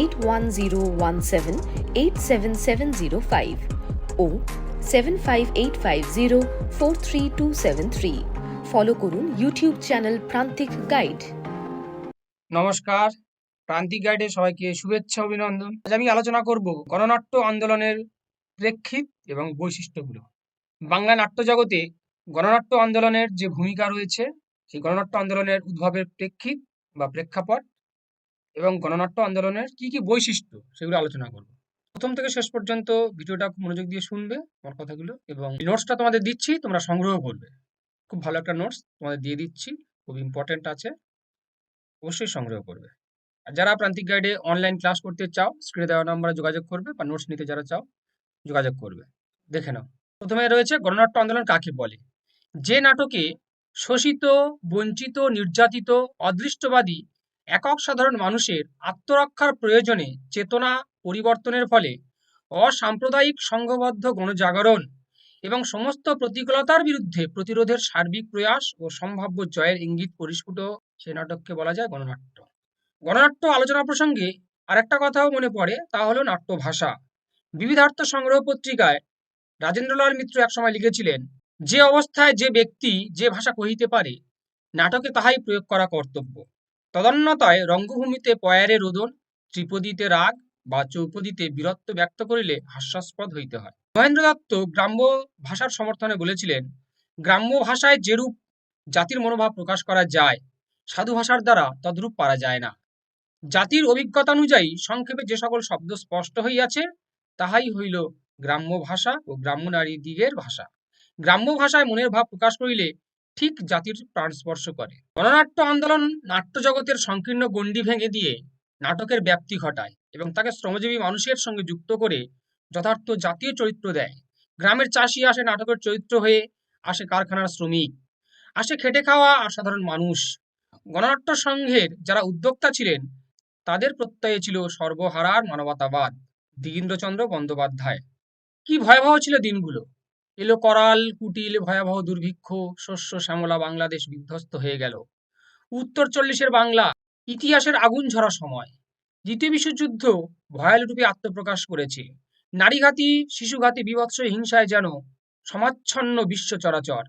eight one zero one seven eight seven seven zero five o seven five eight five zero four three two seven three follow করুন YouTube channel Prantik guide নমস্কার। প্রান্তিক গাইডে সবাইকে শুভেচ্ছা, অভিনন্দন। আজ আমি আলোচনা করব গণনাট্য আন্দোলনের প্রেক্ষিত এবং বৈশিষ্ট্যগুলো। বাংলা নাট্য জগতে গণনাট্য আন্দোলনের যে ভূমিকা রয়েছে, সেই গণনাট্য আন্দোলনের উদ্ভবের প্রেক্ষিত বা প্রেক্ষাপট এবং গণনাট্য আন্দোলনের কি কি বৈশিষ্ট্য সেগুলো আলোচনা করব। প্রথম থেকে শেষ পর্যন্ত ভিডিওটা মনোযোগ দিয়ে শুনবে আমার কথাগুলো এবং নোটসটা তোমাদের দিচ্ছি, তোমরা সংগ্রহ করবে। খুব ভালো একটা নোটস তোমাদের দিয়ে দিচ্ছি, খুব ইম্পর্টেন্ট আছে, অবশ্যই সংগ্রহ করবে। আর যারা প্রান্তিক গাইডে অনলাইন ক্লাস করতে চাও স্ক্রিনে দেওয়া নম্বরে যোগাযোগ করবে বা নোটস নিতে যারা চাও, যোগাযোগ করবে। দেখে নাও। প্রথমে রয়েছে গণনাট্য আন্দোলন কাকে বলে? যে নাটকে শোষিত, বঞ্চিত, নির্যাতিত, অদৃষ্টবাদী একক সাধারণ মানুষের আত্মরক্ষার প্রয়োজনে চেতনা পরিবর্তনের ফলে অসাম্প্রদায়িক সংঘবদ্ধ গণজাগরণ এবং সমস্ত প্রতিকূলতার বিরুদ্ধে প্রতিরোধের সার্বিক প্রয়াস ও সম্ভাব্য জয়ের ইঙ্গিত পরিস্ফুট সে নাটককে বলা যায় গণনাট্য। গণনাট্য আলোচনা প্রসঙ্গে আরেকটা কথাও মনে পড়ে, তা হলো নাট্য ভাষা। বিবিধার্থ সংগ্রহ পত্রিকায় রাজেন্দ্রলাল মিত্র একসময় লিখেছিলেন, যে অবস্থায় যে ব্যক্তি যে ভাষা কহিতে পারে, নাটকে তাহাই প্রয়োগ করা কর্তব্য। তদন্যতায় রঙ্গভূমিতে পয়ারে রোদন, ত্রিপদীতে রাগ বা চৌপদীতে বীরত্ব ব্যক্ত করিলে হাস্যাস্পদ হইতে হয়। মহেন্দ্র দত্ত গ্রাম্য ভাষার সমর্থনে বলেছিলেন, গ্রাম্য ভাষায় যেরূপ জাতির মনোভাব প্রকাশ করা যায়, সাধু ভাষার দ্বারা তদ্রূপ পারা যায় না। জাতির অভিজ্ঞতা অনুযায়ী সংক্ষেপে যে সকল শব্দ স্পষ্ট হইয়াছে, তাহাই হইল গ্রাম্য ভাষা ও গ্রাম্য নারী দিগের ভাষা। গ্রাম্য ভাষায় মনের ভাব প্রকাশ করিলে ঠিক জাতির প্রাণ স্পর্শ করে। গণনাট্য আন্দোলন নাট্য জগতের সংকীর্ণ গণ্ডি ভেঙে দিয়ে নাটকের ব্যাপ্তি ঘটায় এবং তাকে শ্রমজীবী মানুষের সঙ্গে যুক্ত করে যথার্থ জাতীয় চরিত্র দেয়। গ্রামের চাষি আসে নাটকের চরিত্র হয়ে আসে কারখানার শ্রমিক। আসে খেটে খাওয়া আর সাধারণ মানুষ। গণনাট্য সংঘের যারা উদ্যোক্তা ছিলেন, তাদের প্রত্যয়ে ছিল সর্বহারার মানবতাবাদ। দিগীন্দ্রচন্দ্র বন্দ্যোপাধ্যায়। কি ভয়াবহ ছিল দিনগুলো! এলো করাল, কুটিল, ভয়াবহ দুর্ভিক্ষ, শস্য, শ্যামলা, বাংলাদেশ বিধ্বস্ত হয়ে গেল। উত্তর চল্লিশের বাংলা, ইতিহাসের আগুন ঝরা সময়। দ্বিতীয় বিশ্বযুদ্ধ ভয়াল রূপে আত্মপ্রকাশ করেছে। নারীঘাতী, শিশুঘাতী, বিভৎস হিংসায় যেন সমাচ্ছন্ন বিশ্ব চরাচর।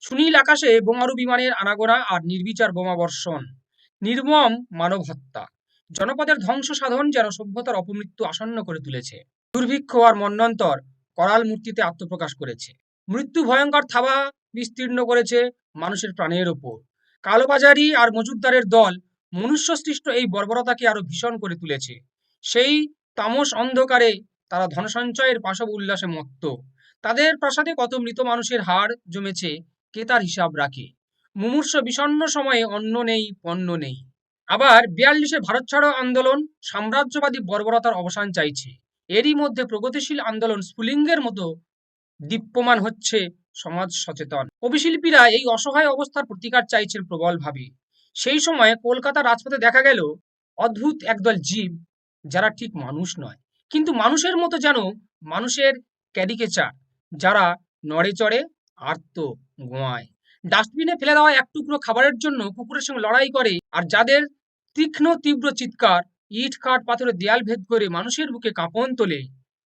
সুনীল আকাশে বোমারু বিমানের আনাগোনা আর নির্বিচার বোমা বর্ষণ। নির্মম মানব হত্যা জনপদের ধ্বংস সাধন যেন সভ্যতার অপমৃত্যু আসন্ন করে তুলেছে। দুর্ভিক্ষ আর মন্বন্তর করাল মূর্তিতে আত্মপ্রকাশ করেছে। মৃত্যু ভয়ঙ্কর থাবা বিস্তীর্ণ করেছে মানুষের প্রাণের ওপর। কালোবাজারি আর মজুদদারের দল মনুষ্য সৃষ্ট এই বর্বরতাকে আরও ভীষণ করে তুলেছে। সেই তামস অন্ধকারে তারা ধনসঞ্চয়ের পাশব উল্লাসে মত্ত। তাদের প্রাসাদে কত মৃত মানুষের হাড় জমেছে কে তার হিসাব রাখে? মুমূর্ষ বিষণ্ণ সময়ে অন্ন নেই, পণ্য নেই। আবার বিয়াল্লিশে ভারত ছাড়ো আন্দোলন সাম্রাজ্যবাদী বর্বরতার অবসান চাইছে। এরই মধ্যে প্রগতিশীল আন্দোলন স্ফুলিঙ্গের মতো দীপ্যমান হচ্ছে সমাজ সচেতন। কবিশিল্পীরা এই অসহায় অবস্থার প্রতিকার চাইছেন প্রবলভাবে সেই সময় কলকাতার রাজপথে দেখা গেল অদ্ভুত একদল জীব, যারা ঠিক মানুষ নয়। কিন্তু মানুষের মতো যেন মানুষের ক্যারিকেচার, যারা নড়ে চড়ে আর্ত গোয়ায়। ডাস্টবিনে ফেলে দেওয়া এক টুকরো খাবারের জন্য কুকুরের সঙ্গে লড়াই করে আর যাদের তীক্ষ্ণ, তীব্র চিৎকার ইট, কাঠ, পাথরের দেয়াল ভেদ করে মানুষের বুকে কাঁপন তোলে।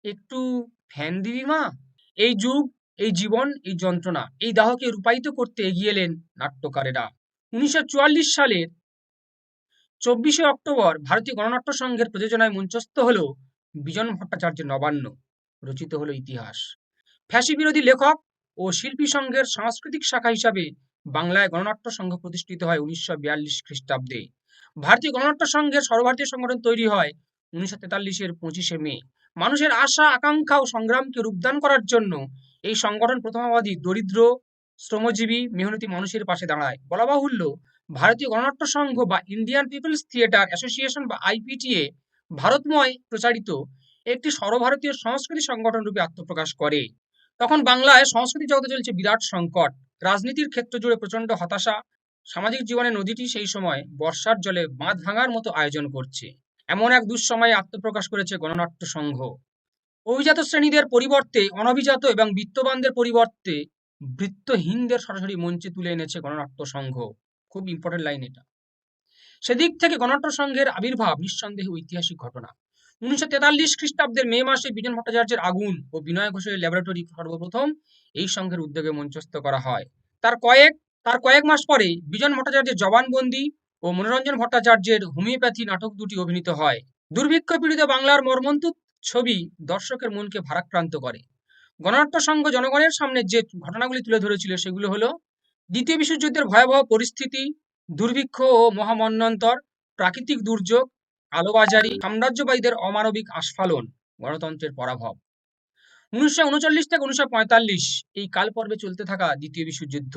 একটু ফ্যান দিবি মা? এই যুগ, এই জীবন, এই যন্ত্রণা, এই দাহকে রূপায়িত করতে এগিয়ে এলেন নাট্যকারেরা। উনিশশো চুয়াল্লিশ সালের চব্বিশে অক্টোবর ভারতীয় গণনাট্য সংঘের প্রযোজনায় মঞ্চস্থ হল বিজন ভট্টাচার্যের নবান্ন, রচিত হলো ইতিহাস। ফ্যাসি বিরোধী লেখক ও শিল্পী সংঘের সাংস্কৃতিক শাখা হিসাবে বাংলায় গণনাট্য সংঘ প্রতিষ্ঠিত হয় উনিশশো বিয়াল্লিশ খ্রিস্টাব্দে। ভারতীয় গণনাট্য সংঘের সর্বভারতীয় সংগঠন তৈরি হয় উনিশশো তেতাল্লিশের পঁচিশে মে। মানুষের আশা, আকাঙ্ক্ষা ও সংগ্রামকে রূপদান করার জন্য এই সংগঠন প্রথমাবাদী দরিদ্র, শ্রমজীবী, মেহনতি মানুষের পাশে দাঁড়ায়। বলা বাহুল্য, ভারতীয় গণনাট্য সংঘ বা ইন্ডিয়ান পিপলস থিয়েটার অ্যাসোসিয়েশন বা আইপিটিএ ভারতময় প্রচারিত একটি সর্বভারতীয় সংস্কৃতি সংগঠন রূপে আত্মপ্রকাশ করে। তখন বাংলায় সংস্কৃতি জগতে চলছে বিরাট সংকট। রাজনীতির ক্ষেত্র জুড়ে প্রচণ্ড হতাশা সামাজিক জীবনে নদীটি সেই সময় বর্ষার জলে বাঁধ ভাঙার মতো আয়োজন করছে। এমন এক দুঃসময়ে আত্মপ্রকাশ করেছে গণনাট্য সংঘ। অভিজাত শ্রেণীদের পরিবর্তে, অনভিজাত এবং বিত্তবানদের পরিবর্তে বৃত্তহীনদের সরাসরি মঞ্চে তুলে এনেছে গণনাট্য সংঘ। খুব ইম্পর্টেন্ট লাইন এটা। সেদিক থেকে গণনাট্য সংঘের আবির্ভাব নিঃসন্দেহে ঐতিহাসিক ঘটনা। উনিশশো তেতাল্লিশ খ্রিস্টাব্দের মে মাসে বিজন ভট্টাচার্যের আগুন ও বিনয় ঘোষের ল্যাবরেটরি সর্বপ্রথম এই সংঘের উদ্যোগে মঞ্চস্থ করা হয়। তার কয়েক তার কয়েক মাস পরে বিজন ভট্টাচার্যের জবানবন্দি ও মনোরঞ্জন ভট্টাচার্যের হোমিওপ্যাথি নাটক দুটি অভিনীত হয়। দুর্ভিক্ষ পীড়িত বাংলার মর্মন্তুদ ছবি দর্শকের মনকে ভারাক্রান্ত করে। গণনাট্য সংঘ জনগণের সামনে যে ঘটনাগুলি তুলে ধরেছিল সেগুলো হলো, দ্বিতীয় বিশ্বযুদ্ধের ভয়াবহ পরিস্থিতি, দুর্ভিক্ষ ও মহামন্বন্তর, প্রাকৃতিক দুর্যোগ, আলোবাজারি, সাম্রাজ্যবাদীদের অমানবিক আস্ফালন, গণতন্ত্রের পরাভব। উনিশশো উনচল্লিশ থেকে উনিশশো পঁয়তাল্লিশ এই কালপর্বে চলতে থাকা দ্বিতীয় বিশ্বযুদ্ধ।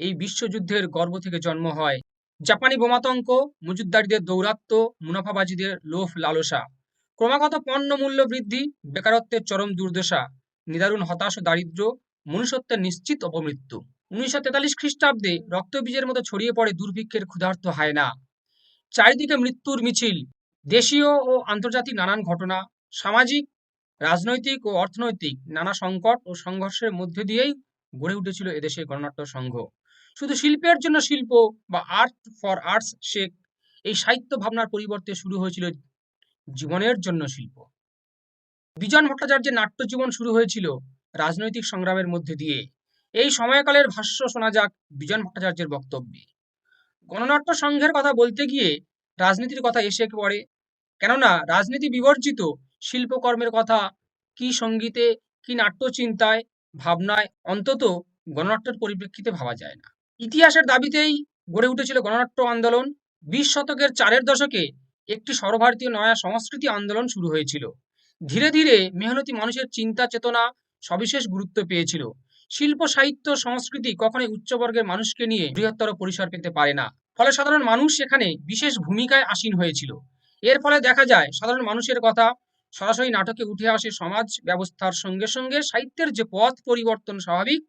এই বিশ্বযুদ্ধের গর্ভ থেকে জন্ম হয়। জাপানি বোমাতঙ্ক, মজুদ্দারীদের দৌরাত্ম্য, মুনাফাবাজিদের লোভ লালসা। ক্রমাগত পণ্য মূল্য বৃদ্ধি, বেকারত্বের চরম দুর্দশা, নিদারুণ হতাশ ও দারিদ্র্য, মনুষ্যত্বের নিশ্চিত অপমৃত্যু। উনিশশো তেতাল্লিশ খ্রিস্টাব্দে রক্তবীজের মতো ছড়িয়ে পড়ে দুর্ভিক্ষের ক্ষুধার্ত হায়না। চারিদিকে মৃত্যুর মিছিল, দেশীয় ও আন্তর্জাতিক নানান ঘটনা, সামাজিক, রাজনৈতিক ও অর্থনৈতিক নানা সংকট ও সংঘর্ষের মধ্যে দিয়েই গড়ে উঠেছিল এদেশের গণনাট্য সংঘ। শুধু শিল্পের জন্য শিল্প বা আর্ট ফর আর্টস শেখ এই সাহিত্য ভাবনার পরিবর্তে শুরু হয়েছিল জীবনের জন্য শিল্প। বিজন ভট্টাচার্যের নাট্য জীবন শুরু হয়েছিল রাজনৈতিক সংগ্রামের মধ্যে দিয়ে। এই সময়কালের ভাষ্য শোনা যাক বিজন ভট্টাচার্যের বক্তব্যে। গণনাট্য সংঘের কথা বলতে গিয়ে রাজনীতির কথা এসে পড়ে। কেননা রাজনীতি বিবর্জিত, শিল্পকর্মের কথা কি সঙ্গীতে, কি নাট্য চিন্তায় ভাবনায় অন্তত গণনাট্যের পরিপ্রেক্ষিতে ভাবা যায় না। ইতিহাসের দাবিতেই গড়ে উঠেছিল গণনাট্য আন্দোলন। বিশ শতকের চারের দশকে একটি সর্বভারতীয় নয়া সংস্কৃতি আন্দোলন শুরু হয়েছিল। ধীরে ধীরে মেহনতি মানুষের চিন্তা, চেতনা সবিশেষ গুরুত্ব পেয়েছিল। শিল্প, সাহিত্য, সংস্কৃতি কখনোই উচ্চবর্গের মানুষকে নিয়ে বৃহত্তর পরিসর পেতে পারে না। ফলে সাধারণ মানুষ এখানে বিশেষ ভূমিকায় আসীন হয়েছিল। এর ফলে দেখা যায়, সাধারণ মানুষের কথা সরাসরি নাটকে উঠে আসে সমাজ ব্যবস্থার সঙ্গে সঙ্গে সাহিত্যের যে পথ পরিবর্তন স্বাভাবিক,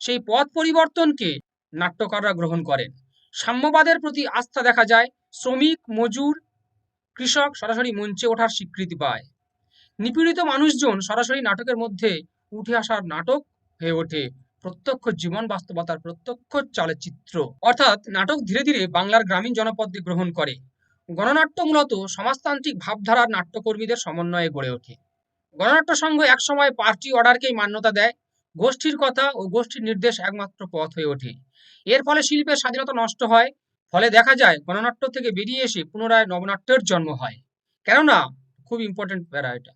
সেই পথ পরিবর্তনকে নাট্যকাররা গ্রহণ করেন। সাম্যবাদের প্রতি আস্থা দেখা যায়, শ্রমিক, মজুর, কৃষক সরাসরি মঞ্চে ওঠার স্বীকৃতি পায়। নিপীড়িত মানুষজন সরাসরি নাটকের মধ্যে উঠে আসার নাটক হয়ে ওঠে। প্রত্যক্ষ জীবন বাস্তবতার প্রত্যক্ষ চলচ্চিত্র। অর্থাৎ নাটক ধীরে ধীরে বাংলার গ্রামীণ জনপদকে গ্রহণ করে। গণনাট্য মূলত সমাজতান্ত্রিক ভাবধারার নাট্যকর্মীদের সমন্বয়ে গড়ে ওঠে। গণনাট্য সংঘ একসময় পার্টি অর্ডারকেই মান্যতা দেয়। গোষ্ঠীর কথা ও গোষ্ঠীর নির্দেশ একমাত্র পথ হয়ে ওঠে। এর ফলে শিল্পের স্বাধীনতা নষ্ট হয়। ফলে দেখা যায়, গণনাট্য থেকে বেরিয়ে এসে পুনরায় নবনাট্যের জন্ম হয়। কেননা, খুব ইম্পর্টেন্ট প্যারা এটা।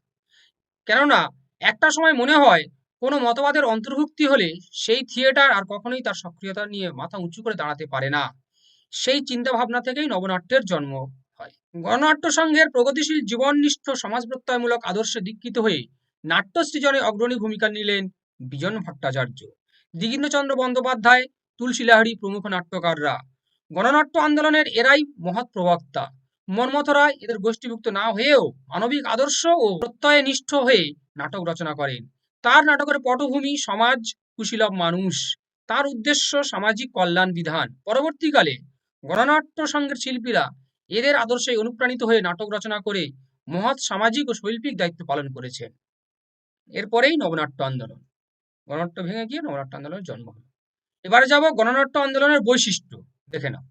কেননা, একটা সময় মনে হয়, কোনো মতবাদের অন্তর্ভুক্তি হলে সেই থিয়েটার আর কখনোই তার সক্রিয়তা নিয়ে মাথা উঁচু করে দাঁড়াতে পারে না। সেই চিন্তা ভাবনা থেকেই নবনাট্যের জন্ম হয়। গণনাট্য সংঘের প্রগতিশীল জীবননিষ্ঠ সমাজ প্রত্যয়মূলক আদর্শে দীক্ষিত হয়ে নাট্য সৃজনে অগ্রণী ভূমিকা নিলেন বিজন ভট্টাচার্য। দিগিন্দ্রচন্দ্র বন্দ্যোপাধ্যায় তুলসী লাহিড়ী প্রমুখ নাট্যকাররা। গণনাট্য আন্দোলনের এরাই মহৎ প্রবক্তা। মর্মথ রায় এদের গোষ্ঠীভুক্ত না হয়েও মানবিক আদর্শ ও প্রত্যয়ে নিষ্ঠ হয়ে নাটক রচনা করেন। তার নাটকের পটভূমি সমাজ কুশীলভ মানুষ। তার উদ্দেশ্য সামাজিক কল্যাণ বিধান। পরবর্তীকালে গণনাট্য সংঘের শিল্পীরা এদের আদর্শে অনুপ্রাণিত হয়ে নাটক রচনা করে মহৎ সামাজিক ও শৈল্পিক দায়িত্ব পালন করেছেন। এরপরেই নবনাট্য আন্দোলন। গণনাট্য ভেঙে গিয়ে নবনাট্য আন্দোলনের জন্ম হলো। এবারে যাব গণনাট্য আন্দোলনের বৈশিষ্ট্য। দেখে নাও।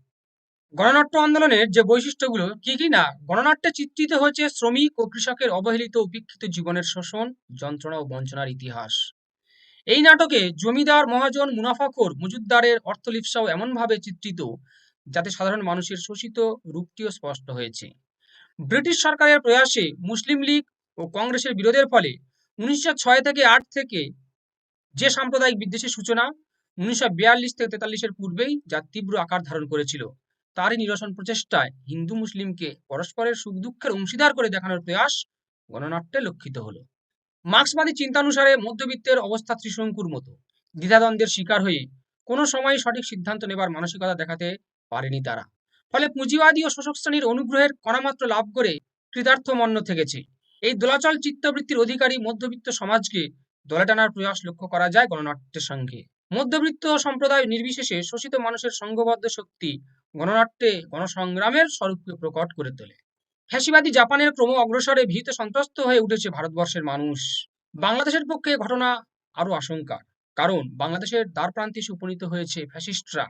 গণনাট্য আন্দোলনের যে বৈশিষ্ট্যগুলো, কি কি না? গণনাট্যে চিত্রিত হয়েছে শ্রমিক ও কৃষকের অবহেলিত উপেক্ষিত জীবনের শোষণ, যন্ত্রণা ও বঞ্চনার ইতিহাস। এই নাটকে জমিদার, মহাজন, মুনাফাখোর মজুদ্দারের অর্থলিপ্সাও এমনভাবে চিত্রিত, যাতে সাধারণ মানুষের শোষিত রূপটিও স্পষ্ট হয়েছে। ব্রিটিশ সরকারের প্রয়াসে মুসলিম লীগ ও কংগ্রেসের বিরোধের ফলে উনিশশো ছয় থেকে আট থেকে যে সাম্প্রদায়িক বিদ্বেষের সূচনা উনিশশো বিয়াল্লিশ থেকে তেতাল্লিশের পূর্বেই যা তীব্র আকার ধারণ করেছিল। তারই নিরসন প্রচেষ্টায় হিন্দু মুসলিমকে পরস্পরের সুখ দুঃখের অংশীদার করে দেখানোর প্রয়াস গণনাট্যে লক্ষিত হলো। মার্ক্সবাদী চিন্তানুসারে মধ্যবিত্তের অবস্থা ত্রিশঙ্কুর মতো। দ্বিধাদ্বন্দ্বের শিকার হয়ে কোনো সময় সঠিক সিদ্ধান্ত নেবার মানসিকতা দেখাতে পারেনি তারা। ফলে পুঁজিবাদী ও শোষক শ্রেণির অনুগ্রহের কণামাত্র লাভ করে কৃতার্থ মন্য থেকেছে। এই দোলাচল চিত্তবৃত্তির অধিকারী মধ্যবিত্ত সমাজকে দলে টানার প্রয়াস লক্ষ্য করা যায় গণনাট্যের সঙ্গে। মধ্যবিত্ত সম্প্রদায় নির্বিশেষে শোষিত মানুষের সংঘবদ্ধ শক্তি গণনাট্যে গণসংগ্রামের স্বরূপকে প্রকট করে তোলে। ফ্যাসিবাদী জাপানের ক্রম অগ্রসরে ভীত সন্ত্রস্ত হয়ে উঠেছে ভারতবর্ষের মানুষ। বাংলাদেশের পক্ষে ঘটনা আরও আশঙ্কার, কারণ বাংলাদেশের দ্বারপ্রান্তে উপনীত হয়েছে ফ্যাসিস্টরা।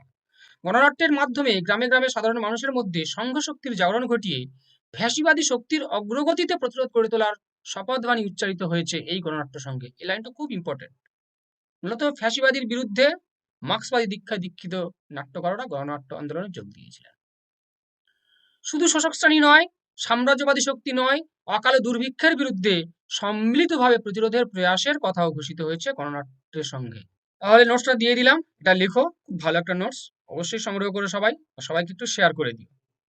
গণনাট্যের মাধ্যমে গ্রামে গ্রামে সাধারণ মানুষের মধ্যে সংঘ শক্তির জাগরণ ঘটিয়ে ফ্যাসিবাদী শক্তির অগ্রগতিতে প্রতিরোধ করে তোলার শপথবাণী উচ্চারিত হয়েছে এই গণনাট্য সঙ্গে। এই লাইনটা খুব ইম্পর্টেন্ট মূলত ফ্যাসিবাদীর বিরুদ্ধে মার্ক্সবাদী দীক্ষায় দীক্ষিত নাট্যকাররা গণনাট্য আন্দোলনে যোগ দিয়েছিলেন। শুধু শোষক শ্রেণি নয়, সাম্রাজ্যবাদী শক্তি নয়, অকালে দুর্ভিক্ষের বিরুদ্ধে সম্মিলিতভাবে প্রতিরোধের প্রয়াসের কথাও ঘোষিত হয়েছে গণনাট্যের সঙ্গে। তাহলে নোটসটা দিয়ে দিলাম। এটা লেখো, খুব ভালো একটা নোটস অবশ্যই সংগ্রহ করে সবাই সবাইকে একটু শেয়ার করে দিও।